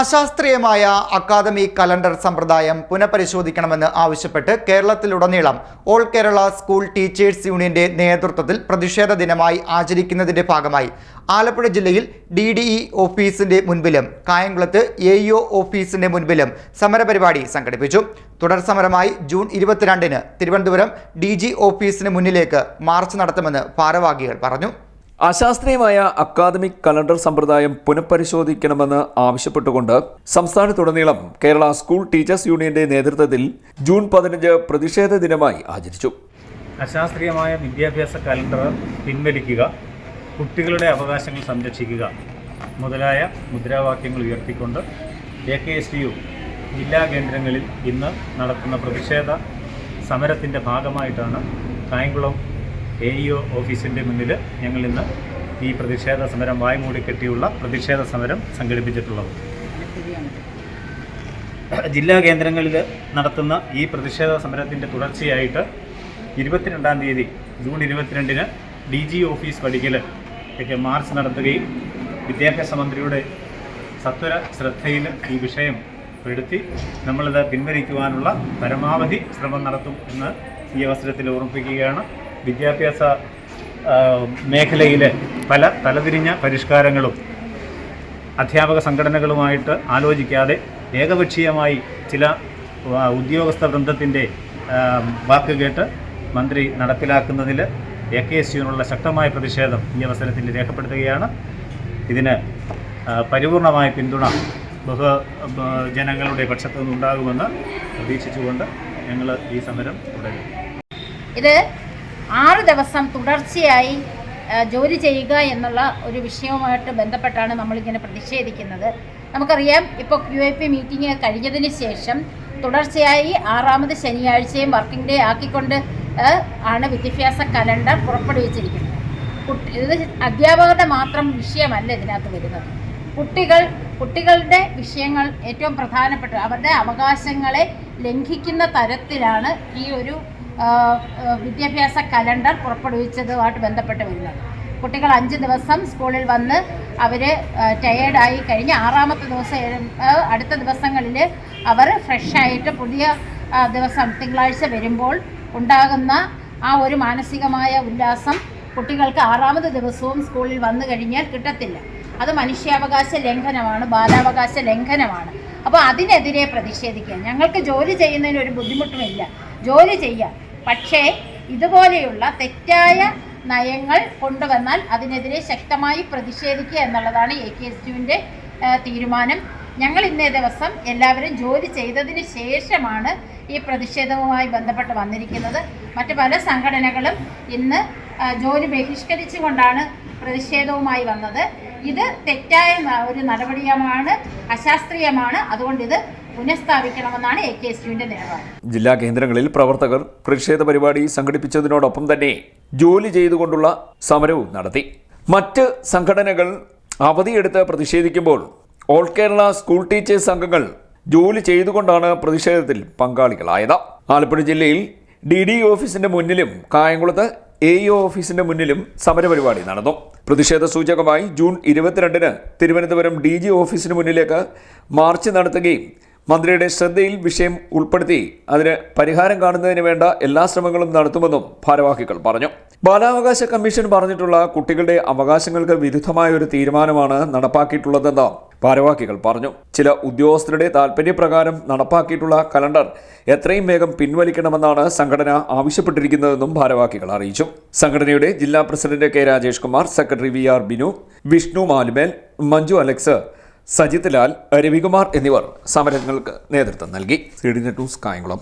അശാസ്ത്രീയമായ academy calendar സമ്പ്രദായം പുനഃപരിശോധിക്കണമെന്ന് ആവശ്യപ്പെട്ട് കേരളത്തിലുടനീളം ഓൾ കേരള സ്കൂൾ ടീച്ചേഴ്സ് യൂണിയന്റെ നേതൃത്വത്തിൽ പ്രതിഷേധ ദിനമായി ആചരിക്കുന്നതിന്റെ ഭാഗമായി ആലപ്പുഴ ജില്ലയിൽ ഡി ഡി ഇ ഓഫീസിന്റെ മുൻപിലും കായംകുളത്ത് എ ഓഫീസിന്റെ മുൻപിലും സമരപരിപാടി സംഘടിപ്പിച്ചു. തുടർ സമരമായി ജൂൺ ഇരുപത്തിരണ്ടിന് തിരുവനന്തപുരം ഡി ജി ഓഫീസിന് മുന്നിലേക്ക് മാർച്ച് നടത്തുമെന്ന് ഭാരവാഹികൾ പറഞ്ഞു. അശാസ്ത്രീയമായ അക്കാദമിക് കലണ്ടർ സമ്പ്രദായം പുനഃപരിശോധിക്കണമെന്ന് ആവശ്യപ്പെട്ടുകൊണ്ട് സംസ്ഥാനത്തുടനീളം കേരള സ്കൂൾ ടീച്ചേഴ്സ് യൂണിയന്റെ നേതൃത്വത്തിൽ ജൂൺ പതിനഞ്ച് പ്രതിഷേധ ദിനമായി ആചരിച്ചു. അശാസ്ത്രീയമായ വിദ്യാഭ്യാസ കലണ്ടർ പിൻവലിക്കുക കുട്ടികളുടെ അവകാശങ്ങൾ സംരക്ഷിക്കുക മുതലായ മുദ്രാവാക്യങ്ങൾ ഉയർത്തിക്കൊണ്ട് എ കെ എസ് യു ജില്ലാ കേന്ദ്രങ്ങളിൽ ഇന്ന് നടത്തുന്ന പ്രതിഷേധ സമരത്തിന്റെ ഭാഗമായിട്ടാണ് കായംകുളം എ ഇ ഒ ഓഫീസിന്റെ മുന്നിൽ ഞങ്ങൾ ഇന്ന് ഈ പ്രതിഷേധ സമരം വായ്മൂടി കെട്ടിയുള്ള പ്രതിഷേധ സമരം സംഘടിപ്പിച്ചിട്ടുള്ളത്. ജില്ലാ കേന്ദ്രങ്ങളിൽ നടത്തുന്ന ഈ പ്രതിഷേധ സമരത്തിന്റെ തുടർച്ചയായിട്ട് ഇരുപത്തിരണ്ടാം തീയതി ജൂൺ ഇരുപത്തിരണ്ടിന് ഡി ജി ഓഫീസ് പടിക്കൽ ഒക്കെ മാർച്ച് നടത്തുകയും വിദ്യാഭ്യാസ മന്ത്രിയുടെ സത്വര ശ്രദ്ധയിൽ ഈ വിഷയം പെടുത്തി നമ്മളിത് പിൻവലിക്കുവാനുള്ള പരമാവധി ശ്രമം നടത്തും എന്ന് ഈ അവസരത്തിൽ ഓർമ്മിപ്പിക്കുകയാണ്. വിദ്യാഭ്യാസ മേഖലയിലെ പല തലതിരിഞ്ഞ പരിഷ്കാരങ്ങളും അധ്യാപക സംഘടനകളുമായിട്ട് ആലോചിക്കാതെ ഏകപക്ഷീയമായി ചില ഉദ്യോഗസ്ഥ വൃന്ദത്തിന്റെ വാക്ക് കേട്ട് മന്ത്രി നടപ്പിലാക്കുന്നതിൽ എ കെ എസ് യുവിനുള്ള ശക്തമായ പ്രതിഷേധം ഈ അവസരത്തിൽ രേഖപ്പെടുത്തുകയാണ്. ഇതിന് പരിപൂർണമായ പിന്തുണ ബഹു ജനങ്ങളുടെ പക്ഷത്തു നിന്നുണ്ടാകുമെന്ന് പ്രതീക്ഷിച്ചുകൊണ്ട് ഞങ്ങൾ ഈ സമരം തുടരും. ഇത് ആറ് ദിവസം തുടർച്ചയായി ജോലി ചെയ്യുക എന്നുള്ള ഒരു വിഷയവുമായിട്ട് ബന്ധപ്പെട്ടാണ് നമ്മളിങ്ങനെ പ്രതിഷേധിക്കുന്നത്. നമുക്കറിയാം ഇപ്പോൾ ക്യു ഐ പി മീറ്റിംഗ് കഴിഞ്ഞതിന് ശേഷം തുടർച്ചയായി ആറാമത് ശനിയാഴ്ചയും വർക്കിംഗ് ഡേ ആക്കിക്കൊണ്ട് ആണ് വിദ്യാഭ്യാസ കലണ്ടർ പുറപ്പെടുവിച്ചിരിക്കുന്നത്. ഇത് അധ്യാപകരുടെ മാത്രം വിഷയമല്ല ഇതിനകത്ത് വരുന്നത്. കുട്ടികൾ കുട്ടികളുടെ വിഷയങ്ങൾ ഏറ്റവും പ്രധാനപ്പെട്ട അവരുടെ അവകാശങ്ങളെ ലംഘിക്കുന്ന തരത്തിലാണ് ഈ ഒരു വിദ്യാഭ്യാസ കലണ്ടർ പുറപ്പെടുവിച്ചതുമായിട്ട് ബന്ധപ്പെട്ട് വരുന്നത്. കുട്ടികൾ അഞ്ച് ദിവസം സ്കൂളിൽ വന്ന് അവർ ടയേർഡായി കഴിഞ്ഞ് ആറാമത്തെ ദിവസം അടുത്ത ദിവസങ്ങളിൽ അവർ ഫ്രഷായിട്ട് പുതിയ ദിവസം തിങ്കളാഴ്ച വരുമ്പോൾ ഉണ്ടാകുന്ന ആ ഒരു മാനസികമായ ഉല്ലാസം കുട്ടികൾക്ക് ആറാമത് ദിവസവും സ്കൂളിൽ വന്നു കഴിഞ്ഞാൽ കിട്ടത്തില്ല. അത് മനുഷ്യാവകാശ ലംഘനമാണ് ബാലാവകാശ ലംഘനമാണ്. അപ്പോൾ അതിനെതിരെ പ്രതിഷേധിക്കുക. ഞങ്ങൾക്ക് ജോലി ചെയ്യുന്നതിന് ഒരു ബുദ്ധിമുട്ടുമില്ല. ജോലി ചെയ്യാം. പക്ഷേ ഇതുപോലെയുള്ള തെറ്റായ നയങ്ങൾ കൊണ്ടുവന്നാൽ അതിനെതിരെ ശക്തമായി പ്രതിഷേധിക്കുക എന്നുള്ളതാണ് എ കെ എസ് യുവിന്റെ തീരുമാനം. ഞങ്ങൾ ഇന്നേ ദിവസം എല്ലാവരും ജോലി ചെയ്തതിന് ശേഷമാണ് ഈ പ്രതിഷേധവുമായി ബന്ധപ്പെട്ട് വന്നിരിക്കുന്നത്. മറ്റ് പല സംഘടനകളും ഇന്ന് ജോലി ബഹിഷ്കരിച്ചുകൊണ്ടാണ് പ്രതിഷേധവുമായി വന്നത്. ഇത് തെറ്റായ ഒരു നടപടിയാണ് അശാസ്ത്രീയമാണ്. അതുകൊണ്ട് ഇത് പുനഃസ്ഥാപിക്കണമെന്നാണ് എ കെ എസ് യുവിന്റെ നിലപാട്. ജില്ലാ കേന്ദ്രങ്ങളിൽ പ്രവർത്തകർ പ്രതിഷേധ പരിപാടി സംഘടിപ്പിച്ചതിനോടൊപ്പം തന്നെ ജോലി ചെയ്തുകൊണ്ടുള്ള സമരവും നടത്തി. മറ്റ് സംഘടനകൾ അവധിയെടുത്ത് പ്രതിഷേധിക്കുമ്പോൾ ഓൾ കേരള സ്കൂൾ ടീച്ചേഴ്സ് സംഘങ്ങൾ ജോലി ചെയ്തുകൊണ്ടാണ് പ്രതിഷേധത്തിൽ പങ്കാളികളായത്. ആലപ്പുഴ ജില്ലയിൽ ഡി ഡി ഓഫീസിന്റെ മുന്നിലും കായംകുളത്ത് എ ഓഫീസിന്റെ മുന്നിലും സമരപരിപാടി നടന്നു. പ്രതിഷേധ സൂചകമായി ജൂൺ ഇരുപത്തിരണ്ടിന് തിരുവനന്തപുരം ഡി ജി ഓഫീസിന് മുന്നിലേക്ക് മാർച്ച് നടത്തുകയും മന്ത്രിയുടെ ശ്രദ്ധയിൽ വിഷയം ഉൾപ്പെടുത്തി അതിന് പരിഹാരം കാണുന്നതിന് വേണ്ട എല്ലാ ശ്രമങ്ങളും നടത്തുമെന്നും ഭാരവാഹികൾ പറഞ്ഞു. ബാലാവകാശ കമ്മീഷൻ പറഞ്ഞിട്ടുള്ള കുട്ടികളുടെ അവകാശങ്ങൾക്ക് വിരുദ്ധമായ ഒരു തീരുമാനമാണ് നടപ്പാക്കിയിട്ടുള്ളതെന്ന് ഭാരവാഹികൾ പറഞ്ഞു. ചില ഉദ്യോഗസ്ഥരുടെ താൽപര്യപ്രകാരം നടപ്പാക്കിയിട്ടുള്ള കലണ്ടർ എത്രയും വേഗം പിൻവലിക്കണമെന്നാണ് സംഘടന ആവശ്യപ്പെട്ടിരിക്കുന്നതെന്നും ഭാരവാഹികൾ അറിയിച്ചു. സംഘടനയുടെ ജില്ലാ president K Rajesh Kumar secretary V R Binu Vishnu മാലുമേൽ Manju Alex Sajith Lal Ravikumar എന്നിവർ സമരങ്ങൾക്ക് നേതൃത്വം നൽകി. C D news Kayamkulam.